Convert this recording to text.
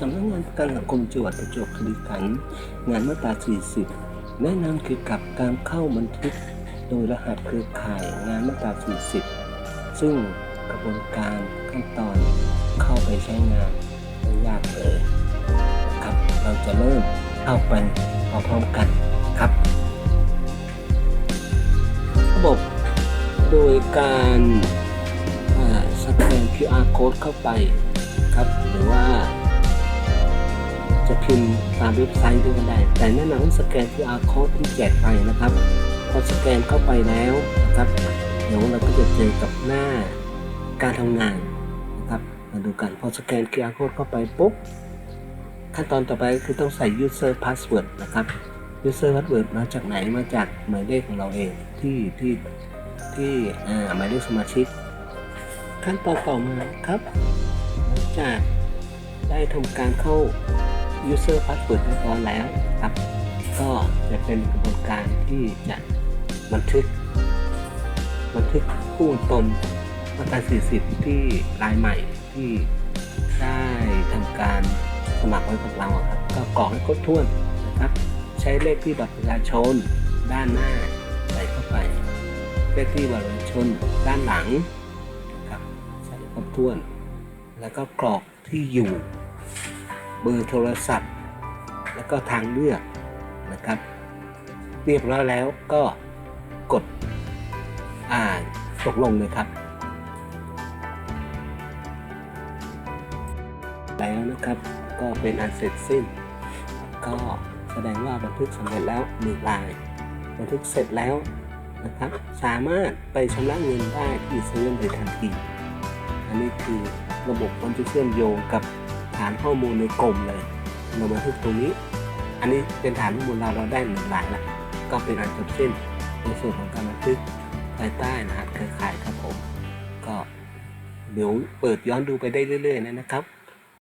สำนักงานประกันสังคมจังหวัดประจวบคีรีขันธ์งานมาตรา 40 แนะนำเกี่ยวกับการเข้าบันทึกโดยรหัสเครือข่ายงานมาตรา 40 ซึ่งกระบวนการขั้นตอนเข้าไปใช้งานไม่ยากเลยครับเราจะเริ่มเข้าไปพร้อมๆกันครับ ระบบโดยการสแกน QR code เข้าไปครับหรือว่า พิมพ์ตามเว็บไซต์ด้วยก็ได้ แต่แนะนำให้สแกน QR code ที่แจกไปนะครับ พอสแกนเข้าไปแล้วนะครับเดี๋ยวเราก็จะเจอกับหน้าการทำงานนะครับมาดูกันพอสแกน QR code เข้าไปปุ๊บขั้นตอนต่อไปก็คือต้องใส่ user password นะครับ user password มาจากไหนมาจากหมายเลขของเราเองที่ที่ที่หมายเลขสมาชิก ขั้นตอนต่อมาครับ หลังจากได้ทำการเข้า user password เรียบร้อยแล้วครับ ก็จะเป็นกระบวนการที่จะบันทึก บันทึกผู้ตนมาตรา40 ที่รายใหม่ที่ได้ทำการสมัครไว้กับเราครับ ก็กรอกให้ครบถ้วนนะครับ ใช้เลขที่บัตรประชาชนด้านหน้าใส่เข้าไป เลขที่บัตรประชาชนด้านหลังนะครับใส่ครบถ้วน แล้วก็กรอกที่อยู่ บอร์โทรศัพท์ แล้วก็ทางเลือกนะครับ เรียบร้อยแล้วก็กดอ่านตกลงเลยครับ แล้วนะครับก็เป็นอันเสร็จสิ้น ก็แสดงว่าบันทึกสำเร็จแล้วหนึ่งราย บันทึกเสร็จแล้วนะครับ สามารถไปชำระเงินได้ที่เซเว่นเลยทันที อันนี้คือระบบมันจะเชื่อมโยงกับ ฐานข้อมูลในกรมเลย เรามาทึกตรงนี้ อันนี้เป็นฐานข้อมูลเราเราได้หนึ่งรายละก็เป็นอันจบสิ้นในส่วนของการบันทึกภายใต้รหัสเครือข่ายครับผม ก็เดี๋ยวเปิดย้อนดูไปได้เรื่อย ๆ นะครับ